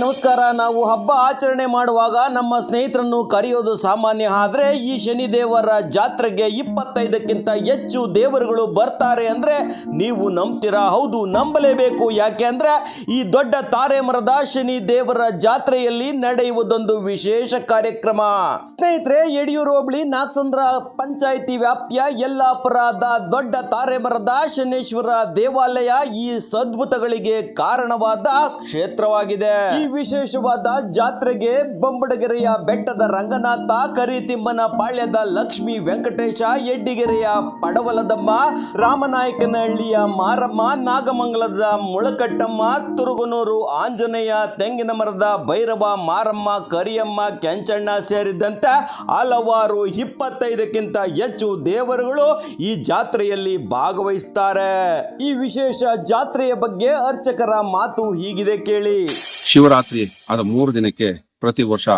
ನಮಸ್ಕಾರ. ನಾವು ಹಬ್ಬ ಆಚರಣೆ ಮಾಡುವಾಗ ನಮ್ಮ ಸ್ನೇಹಿತರನ್ನು ಕರೆಯೋದು ಸಾಮಾನ್ಯ. ಆದರೆ ಈ ಶನಿದೇವರ ಜಾತ್ರೆಗೆ ಇಪ್ಪತ್ತೈದಕ್ಕಿಂತ ಹೆಚ್ಚು ದೇವರುಗಳು ಬರ್ತಾರೆ ಅಂದರೆ ನೀವು ನಂಬ್ತೀರಾ? ಹೌದು, ನಂಬಲೇಬೇಕು. ಯಾಕೆ ಅಂದರೆ ಈ ದೊಡ್ಡ ತಾರೆ ಮರದ ಶನಿ ದೇವರ ಜಾತ್ರೆಯಲ್ಲಿ ನಡೆಯುವುದೊಂದು ವಿಶೇಷ ಕಾರ್ಯಕ್ರಮ. ಸ್ನೇಹಿತರೆ, ಯಡಿಯೂರು ಹೋಬಳಿ ನಾಗಸಂದ್ರ ಪಂಚಾಯಿತಿ ವ್ಯಾಪ್ತಿಯ ಯಲ್ಲಾಪುರದ ದೊಡ್ಡ ತಾರೆ ಮರದ ಶನೇಶ್ವರ ದೇವಾಲಯ ಈ ಸದ್ಭುತಗಳಿಗೆ ಕಾರಣವಾದ ಕ್ಷೇತ್ರವಾಗಿದೆ. ಈ ವಿಶೇಷವಾದ ಜಾತ್ರೆಗೆ ಬೊಂಬಡಗೆರೆಯ ಬೆಟ್ಟದ ರಂಗನಾಥ, ಕರಿತಿಮ್ಮನ ಪಾಳ್ಯದ ಲಕ್ಷ್ಮಿ ವೆಂಕಟೇಶ ಎಡ್ಡಿಗೆರೆಯ ಪಡವಲದಮ್ಮ, ರಾಮನಾಯಕನಹಳ್ಳಿಯ ಮಾರಮ್ಮ, ನಾಗಮಂಗಲದ ಮುಳಕಟ್ಟಮ್ಮ, ತುರುಗನೂರು ಆಂಜನೇಯ, ತೆಂಗಿನ ಮರದ ಭೈರವ ಮಾರಮ್ಮ, ಕರಿಯಮ್ಮ, ಕೆಂಚಣ್ಣ ಸೇರಿದಂತೆ ಹಲವಾರು ಇಪ್ಪತ್ತೈದಕ್ಕಿಂತ ಹೆಚ್ಚು ದೇವರುಗಳು ಈ ಜಾತ್ರೆಯಲ್ಲಿ ಭಾಗವಹಿಸುತ್ತಾರೆ ಈ ವಿಶೇಷ ಜಾತ್ರೆಯ ಬಗ್ಗೆ ಅರ್ಚಕರ ಮಾತು ಹೀಗಿದೆ ಕೇಳಿ. ಶಿವರಾತ್ರಿ ಆದ ಮೂರು ದಿನಕ್ಕೆ ಪ್ರತಿ ವರ್ಷ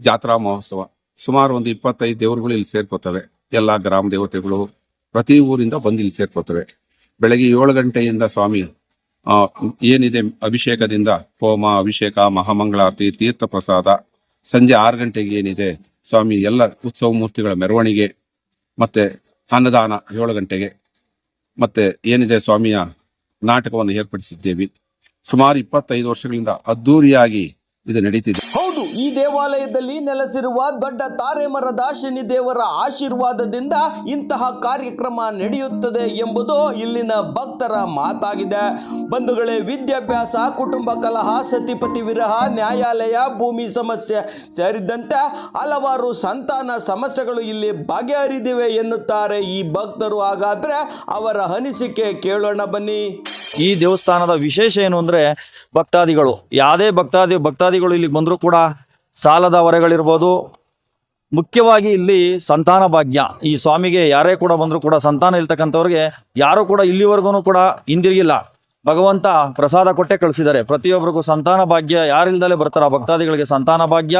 ಜಾತ್ರಾ ಮಹೋತ್ಸವ. ಸುಮಾರು ಒಂದು ಇಪ್ಪತ್ತೈದು ದೇವರುಗಳು ಇಲ್ಲಿ ಸೇರ್ಕೋತವೆ. ಎಲ್ಲ ಗ್ರಾಮ ದೇವತೆಗಳು ಪ್ರತಿ ಊರಿಂದ ಬಂದು ಇಲ್ಲಿ ಸೇರ್ಕೋತವೆ. ಬೆಳಗ್ಗೆ ಏಳು ಗಂಟೆಯಿಂದ ಸ್ವಾಮಿ ಏನಿದೆ ಅಭಿಷೇಕದಿಂದ ಹೋಮ, ಅಭಿಷೇಕ, ಮಹಾಮಂಗಳಾರತಿ, ತೀರ್ಥ ಪ್ರಸಾದ, ಸಂಜೆ ಆರು ಗಂಟೆಗೆ ಏನಿದೆ ಸ್ವಾಮಿ, ಎಲ್ಲ ಉತ್ಸವ ಮೂರ್ತಿಗಳ ಮೆರವಣಿಗೆ, ಮತ್ತೆ ಅನ್ನದಾನ ಏಳು ಗಂಟೆಗೆ, ಮತ್ತೆ ಏನಿದೆ ಸ್ವಾಮಿಯ ನಾಟಕವನ್ನು ಏರ್ಪಡಿಸಿದ್ದೇವೆ. ಸುಮಾರು ಇಪ್ಪತ್ತೈದು ವರ್ಷಗಳಿಂದ ಅದ್ದೂರಿಯಾಗಿ ಇದು ನಡೀತಿದೆ. ಹೌದು, ಈ ದೇವಾಲಯದಲ್ಲಿ ನೆಲೆಸಿರುವ ದೊಡ್ಡ ತಾರೆ ಮರದ ಶನಿ ದೇವರ ಆಶೀರ್ವಾದದಿಂದ ಇಂತಹ ಕಾರ್ಯಕ್ರಮ ನಡೆಯುತ್ತದೆ ಎಂಬುದು ಇಲ್ಲಿನ ಭಕ್ತರ ಮಾತಾಗಿದೆ. ಬಂಧುಗಳೇ, ವಿದ್ಯಾಭ್ಯಾಸ, ಕುಟುಂಬ ಕಲಹ, ಸತಿಪತಿ ವಿರಹ, ನ್ಯಾಯಾಲಯ, ಭೂಮಿ ಸಮಸ್ಯೆ ಸೇರಿದಂತೆ ಹಲವಾರು ಸಂತಾನ ಸಮಸ್ಯೆಗಳು ಇಲ್ಲಿ ಬಗೆಹರಿದಿವೆ ಎನ್ನುತ್ತಾರೆ ಈ ಭಕ್ತರು. ಹಾಗಾದ್ರೆ ಅವರ ಅನಿಸಿಕೆ ಕೇಳೋಣ ಬನ್ನಿ. ಈ ದೇವಸ್ಥಾನದ ವಿಶೇಷ ಏನು ಅಂದರೆ ಭಕ್ತಾದಿಗಳು. ಯಾವುದೇ ಭಕ್ತಾದಿ ಭಕ್ತಾದಿಗಳು ಇಲ್ಲಿಗೆ ಬಂದರೂ ಕೂಡ ಸಾಲದ ಹೊರೆಗಳಿರ್ಬೋದು ಮುಖ್ಯವಾಗಿ ಇಲ್ಲಿ ಸಂತಾನ ಭಾಗ್ಯ. ಈ ಸ್ವಾಮಿಗೆ ಯಾರೇ ಕೂಡ ಬಂದರೂ ಕೂಡ ಸಂತಾನ ಇರ್ತಕ್ಕಂಥವ್ರಿಗೆ ಯಾರೂ ಕೂಡ ಇಲ್ಲಿವರೆಗೂ ಕೂಡ ಹಿಂದಿರುಗಿಲ್ಲ. ಭಗವಂತ ಪ್ರಸಾದ ಕೊಟ್ಟೆ ಕಳಿಸಿದ್ದಾರೆ. ಪ್ರತಿಯೊಬ್ಬರಿಗೂ ಸಂತಾನ ಭಾಗ್ಯ. ಯಾರಿಲ್ದಲೇ ಬರ್ತಾರೆ ಭಕ್ತಾದಿಗಳಿಗೆ ಸಂತಾನ ಭಾಗ್ಯ.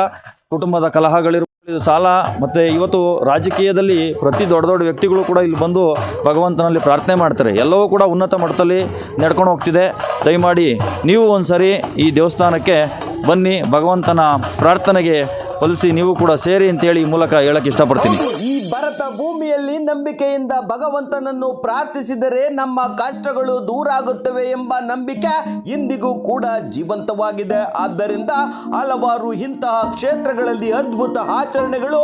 ಕುಟುಂಬದ ಕಲಹಗಳಿರ್ಬೋದು. ಇದು ಸಾಲ, ಮತ್ತು ಇವತ್ತು ರಾಜಕೀಯದಲ್ಲಿ ಪ್ರತಿ ದೊಡ್ಡ ದೊಡ್ಡ ವ್ಯಕ್ತಿಗಳು ಕೂಡ ಇಲ್ಲಿ ಬಂದು ಭಗವಂತನಲ್ಲಿ ಪ್ರಾರ್ಥನೆ ಮಾಡ್ತಾರೆ. ಎಲ್ಲವೂ ಕೂಡ ಉನ್ನತ ಮಟ್ಟದಲ್ಲಿ ನಡ್ಕೊಂಡು ಹೋಗ್ತಿದೆ. ದಯಮಾಡಿ ನೀವು ಒಂದ್ಸರಿ ಈ ದೇವಸ್ಥಾನಕ್ಕೆ ಬನ್ನಿ, ಭಗವಂತನ ಪ್ರಾರ್ಥನೆಗೆ ಫಲಿಸಿ ನೀವು ಕೂಡ ಸೇರಿ ಅಂತೇಳಿ ಈ ಮೂಲಕ ಹೇಳಕ್ಕೆ ಇಷ್ಟಪಡ್ತೀನಿ. ಭರತ ಭೂಮಿಯಲ್ಲಿ ನಂಬಿಕೆಯಿಂದ ಭಗವಂತನನ್ನು ಪ್ರಾರ್ಥಿಸಿದರೆ ನಮ್ಮ ಕಷ್ಟಗಳು ದೂರ ಆಗುತ್ತವೆ ಎಂಬ ನಂಬಿಕೆ ಇಂದಿಗೂ ಕೂಡ ಜೀವಂತವಾಗಿದೆ. ಆದ್ದರಿಂದ ಹಲವಾರು ಇಂತಹ ಕ್ಷೇತ್ರಗಳಲ್ಲಿ ಅದ್ಭುತ ಆಚರಣೆಗಳು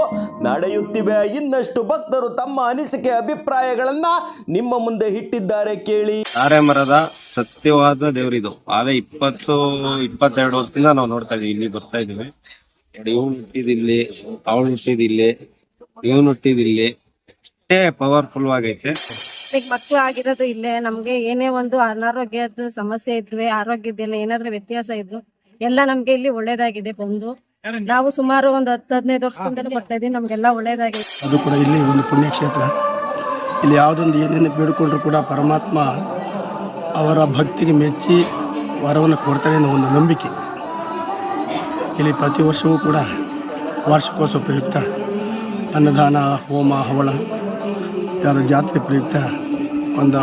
ನಡೆಯುತ್ತಿವೆ. ಇನ್ನಷ್ಟು ಭಕ್ತರು ತಮ್ಮ ಅನಿಸಿಕೆ, ಅಭಿಪ್ರಾಯಗಳನ್ನ ನಿಮ್ಮ ಮುಂದೆ ಇಟ್ಟಿದ್ದಾರೆ ಕೇಳಿ. ಮರದ ಸತ್ಯವಾದ ದೇವರಿದು. ಆದ್ರೆ ಇಪ್ಪತ್ತು, ಇಪ್ಪತ್ತೆರಡು ವರ್ಷದಿಂದ ನಾವು ನೋಡ್ತಾ ಇದೀವಿ ಇಲ್ಲಿ ಬರ್ತಾ ಇದೀವಿ ಇಲ್ಲಿ ಹುಟ್ಟಿದಿಲ್ಲಿ ಅವಳು ಹುಟ್ಟಿದಿಲ್ಲಿ ಇವನು ಇಲ್ಲಿ. ಅಷ್ಟೇ ಪವರ್ಫುಲ್ ಆಗೈತೆ. ಈಗ ಮಕ್ಳು ಆಗಿರೋದು ಇಲ್ಲೇ ನಮ್ಗೆ ಏನೇ ಒಂದು ಅನಾರೋಗ್ಯದ ಸಮಸ್ಯೆ ಇದ್ವಿ ಆರೋಗ್ಯದಲ್ಲಿ ಏನಾದ್ರೂ ವ್ಯತ್ಯಾಸ ಇದ್ರು ಎಲ್ಲ ನಮ್ಗೆ ಇಲ್ಲಿ ಒಳ್ಳೇದಾಗಿದೆ ಬಂದು. ನಾವು ಸುಮಾರು ಒಂದು ಹತ್ತು ಹದಿನೈದು ವರ್ಷದಿಂದ ಬರ್ತಾ ಇದೀವಿ ನಮ್ಗೆಲ್ಲ ಒಳ್ಳೇದಾಗಿದೆ. ಅದು ಕೂಡ ಇಲ್ಲಿ ಒಂದು ಪುಣ್ಯಕ್ಷೇತ್ರ. ಇಲ್ಲಿ ಯಾವುದೊಂದು ಏನೇನು ಬೇಡಿಕೊಂಡ್ರು ಕೂಡ ಪರಮಾತ್ಮ ಅವರ ಭಕ್ತಿಗೆ ಮೆಚ್ಚಿ ವರವನ್ನು ಕೊಡ್ತಾರೆ ಅನ್ನೋ ಒಂದು ನಂಬಿಕೆ. ಇಲ್ಲಿ ಪ್ರತಿ ವರ್ಷವೂ ಕೂಡ ವಾರ್ಷಿಕೋತ್ಸವ ಪ್ರಯುಕ್ತ. ಅನ್ನದಾನ, ಹೋಮ, ಹವಳ ಯಾರು ಜಾತ್ರೆ ಪ್ರಯುಕ್ತ ಒಂದು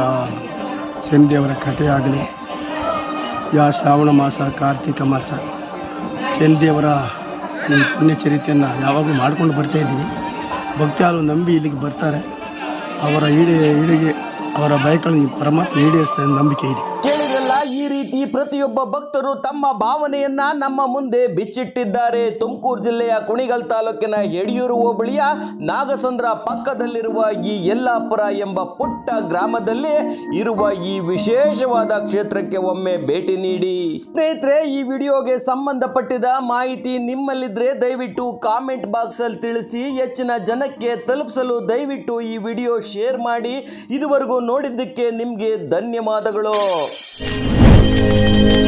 ಶನಿದೇವರ ಕಥೆ ಆಗಲಿ ಯಾ ಶ್ರಾವಣ ಮಾಸ, ಕಾರ್ತಿಕ ಮಾಸ, ಶನಿದೇವರ ಈ ಪುಣ್ಯಚರಿತೆಯನ್ನು ಯಾವಾಗಲೂ ಮಾಡ್ಕೊಂಡು ಇದ್ದೀವಿ. ಭಕ್ತಿಯಾರು ನಂಬಿ ಇಲ್ಲಿಗೆ ಬರ್ತಾರೆ. ಅವರ ಈಡೇ, ಈಡಿಗೆ, ಅವರ ಬಯಕಗಳನ್ನು ಪರಮಾತ್ಮ ಈಡೇರಿಸ್ತಾರೆ ನಂಬಿಕೆ ಇದೆ. ಈ ರೀತಿ ಪ್ರತಿಯೊಬ್ಬ ಭಕ್ತರು ತಮ್ಮ ಭಾವನೆಯನ್ನ ನಮ್ಮ ಮುಂದೆ ಬಿಚ್ಚಿಟ್ಟಿದ್ದಾರೆ. ತುಮಕೂರು ಜಿಲ್ಲೆಯ ಕುಣಿಗಲ್ ತಾಲೂಕಿನ ಯಡಿಯೂರು ಹೋಬಳಿಯ ನಾಗಸಂದ್ರ ಪಕ್ಕದಲ್ಲಿರುವ ಈ ಯಲ್ಲಾಪುರ ಎಂಬ ಪುಟ್ಟ ಗ್ರಾಮದಲ್ಲಿ ಇರುವ ಈ ವಿಶೇಷವಾದ ಕ್ಷೇತ್ರಕ್ಕೆ ಒಮ್ಮೆ ಭೇಟಿ ನೀಡಿ. ಸ್ನೇಹಿತರೆ, ಈ ವಿಡಿಯೋಗೆ ಸಂಬಂಧಪಟ್ಟಿದ ಮಾಹಿತಿ ನಿಮ್ಮಲ್ಲಿದ್ರೆ ದಯವಿಟ್ಟು ಕಾಮೆಂಟ್ ಬಾಕ್ಸ್ ಅಲ್ಲಿ ತಿಳಿಸಿ. ಹೆಚ್ಚಿನ ಜನಕ್ಕೆ ತಲುಪಿಸಲು ದಯವಿಟ್ಟು ಈ ವಿಡಿಯೋ ಶೇರ್ ಮಾಡಿ. ಇದುವರೆಗೂ ನೋಡಿದ್ದಕ್ಕೆ ನಿಮಗೆ ಧನ್ಯವಾದಗಳು. thank you